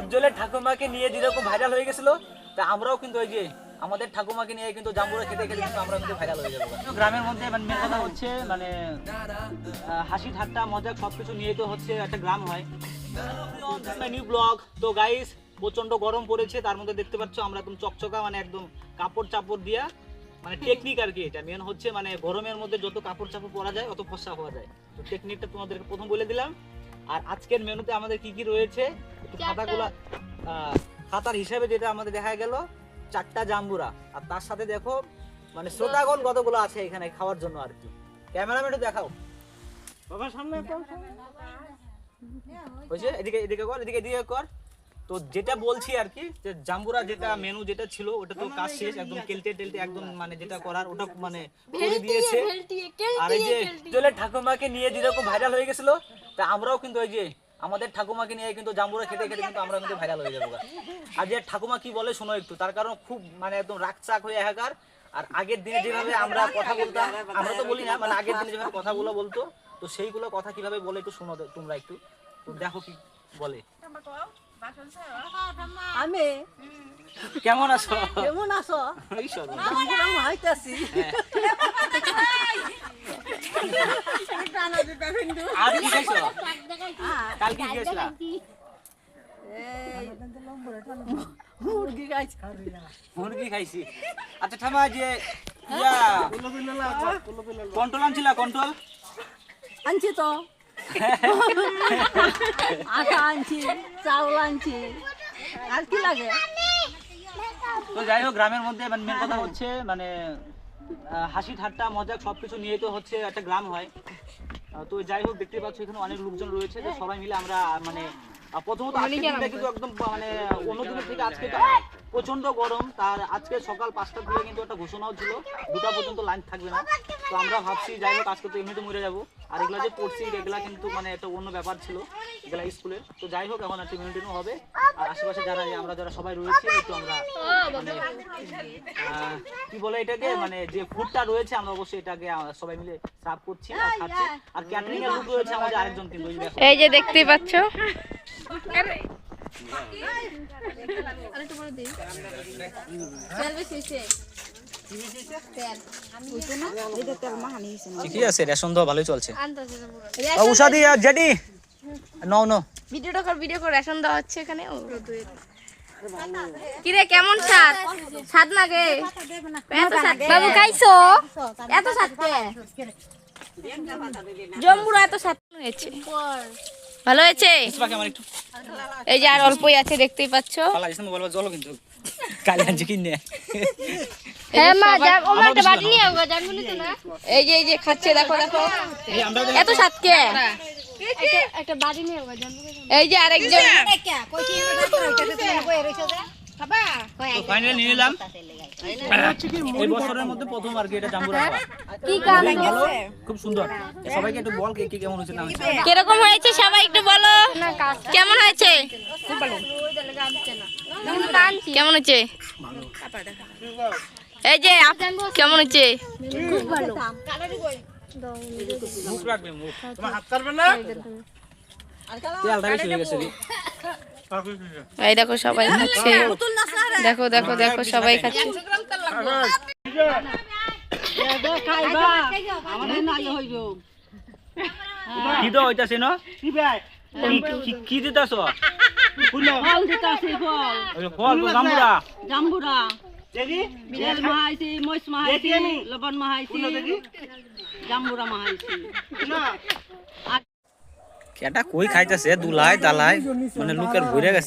উজ্জ্বলের ঠাকুমাকে নিয়ে যেরকম ভাইরাল হয়ে গেছিল, তা আমরাও কিন্তু ওই যে আমাদের ঠাকুমাকে নিয়ে কিন্তু জাম্বুরা খেতে খেতে কিন্তু আমরা কিন্তু ভাইরাল হয়ে যাব। গ্রামের মধ্যে মানে মেন কথা হচ্ছে মানে হাসি ঠাট্টা, মজা সবকিছু নিয়ে তো হচ্ছে একটা গ্রাম হয়। নিউ ব্লগ তো গাইস প্রচণ্ড গরম পড়েছে, তার মধ্যে দেখতে পাচ্ছ আমরা একদম চকচকা মানে একদম কাপড় চাপড় দিয়া মানে টেকনিক আর কি এটা। মেন হচ্ছে মানে গরমের মধ্যে যত কাপড় চাপড় পরা যায় অত ফসা হওয়া যায়। তো টেকনিকটা তোমাদেরকে প্রথম বলে দিলাম। আর আজকের মেনুতে আমাদের কি কি রয়েছে? খাতাগুলা খাতার হিসাবে যেটা আমাদের দেখা গেল চারটা জাম্বুরা। আর তার সাথে দেখো মানে শ্রোতাগণ কতগুলো আছে এখানে খাওয়ার জন্য আর কি। ক্যামেরাম্যানও দেখাও। বাবা সামনে এদিকে এদিকে কর এদিকে এদিকে কর। তো যেটা বলছি আর কি যে জাম্বুরা যেটা মেনু যেটা ছিল ওটা তো কাজ শেষ একদম কেলতে টেলতে একদম মানে যেটা করার ওটা মানে করে দিয়েছে। আর এই যে চলে ঠাকুমাকে নিয়ে যেরকম ভাইরাল হয়ে গেছিল তা আমরাও কিন্তু ওই যে আমাদের ঠাকুমাকে নিয়ে কিন্তু জাম্বুরা খেতে খেতে কিন্তু আমরা কিন্তু ভাইরাল হয়ে যাব আর যে ঠাকুমা কি বলে শোনো একটু তার কারণ খুব মানে একদম রাগচাক হয়ে একাকার। আর আগের দিনে যেভাবে আমরা কথা বলতাম আমরা তো বলি না মানে আগের দিনে যেভাবে কথাগুলো বলতো তো সেইগুলো কথা কীভাবে বলে একটু শোনো তোমরা একটু। তো দেখো কি বলে। আমি কেমন আছো? কেমন আছো? এই সর্বনাশ। জাম্বুরা মাইতাছি আর কি খাইছো? কাল কি খেয়েছিলা এই মুরগি মুরগি খাইছি। আচ্ছা ঠামা যে কন্ট্রোল আনছিলা কন্ট্রোল? আনছি তো। আটা আনছি, চাউল আনছি। আর কি লাগে? তো যাই হোক, গ্রামের মধ্যে মানে মেন কথা হচ্ছে মানে হাসি, ঠাট্টা মজা সবকিছু নিয়ে তো হচ্ছে একটা গ্রাম হয়। তো যাই হোক দেখতে পাচ্ছ এখানে অনেক লোকজন রয়েছে সবাই মিলে আমরা মানে প্রথমত কিন্তু একদম মানে অন্য দিনের থেকে আজকে প্রচণ্ড গরম তার আজকে সকাল পাঁচটা থেকে কিন্তু একটা ঘোষণাও ছিল দুটা পর্যন্ত লাইন থাকবে না। তো আমরা ভাবছি যাই হোক আজকে তো এমনিতে মরে যাব। আর এগুলা যে পড়ছি এগুলা কিন্তু মানে একটা অন্য ব্যাপার ছিল এগুলা স্কুলের। তো যাই হোক এখন একটা মিনিটিনও হবে। আর আশেপাশে যারা আমরা যারা সবাই রয়েছি একটু আমরা মানে আহ, কি বলে এটাকে? মানে যে ফুডটা রয়েছে আমরা অবশ্যই এটাকে সবাই মিলে সার্ভ করছি আর খাচ্ছি। আর ক্যাটারিং এর লোক রয়েছে আমাদের আরেকজন কিন্তু এই যে দেখতেই পাচ্ছ? ঠিকই আছে রেশন তো ভালোই চলছে। উষাদি জেডি নো নো ভিডিওটা কর ভিডিও কর রেশন দেওয়া হচ্ছে এখানে। কিরে কেমন স্বাদ? স্বাদ লাগে বাবু খাইছো? এত স্বাদ কে? জম্বুরা এত স্বাদ। হয়েছে ভালো হয়েছে বাকি আমার একটু এই যে আর অল্পই আছে দেখতেই পাচ্ছ জলো কিন্তু হ্যাঁ এই যে এই যে খাচ্ছে দেখো দেখো এত স্বাদ কে একটা বাটি নিয়ে আও জানবি এই যে আরেকজন ফাইনালি নিয়ে নিলাম। এই বছরের মধ্যে প্রথম আর কি এটা জাম্বুরা কি কাম খুব সুন্দর। সবাইকে একটু বল কে কেমন হচ্ছে না কীরকম হয়েছে সবাই একটু বলো? কেমন হয়েছে। কেমন হয়েছে? এই যে কেমন হয়েছে? মুখ রাখবে মুখ। তোমার হাত কাটবে না? তেলটা বেশি হয়ে গেছে রে। এই দেখো সবাই খাচ্ছে। দেখো দেখো দেখো সবাই খাচ্ছে। কি তো হইতাছে ন? কি- দিতাছ? ফল দিতাছি ফল ফল জাম্বুরা বেল মাহাইছি মইস মাহাইছি লবণ মাহাইছি। জাম্বুরা মাহাইছি। কেটা কই খাইতেছে? দুলাই দালাই মানে লোকের ভরে গেছে।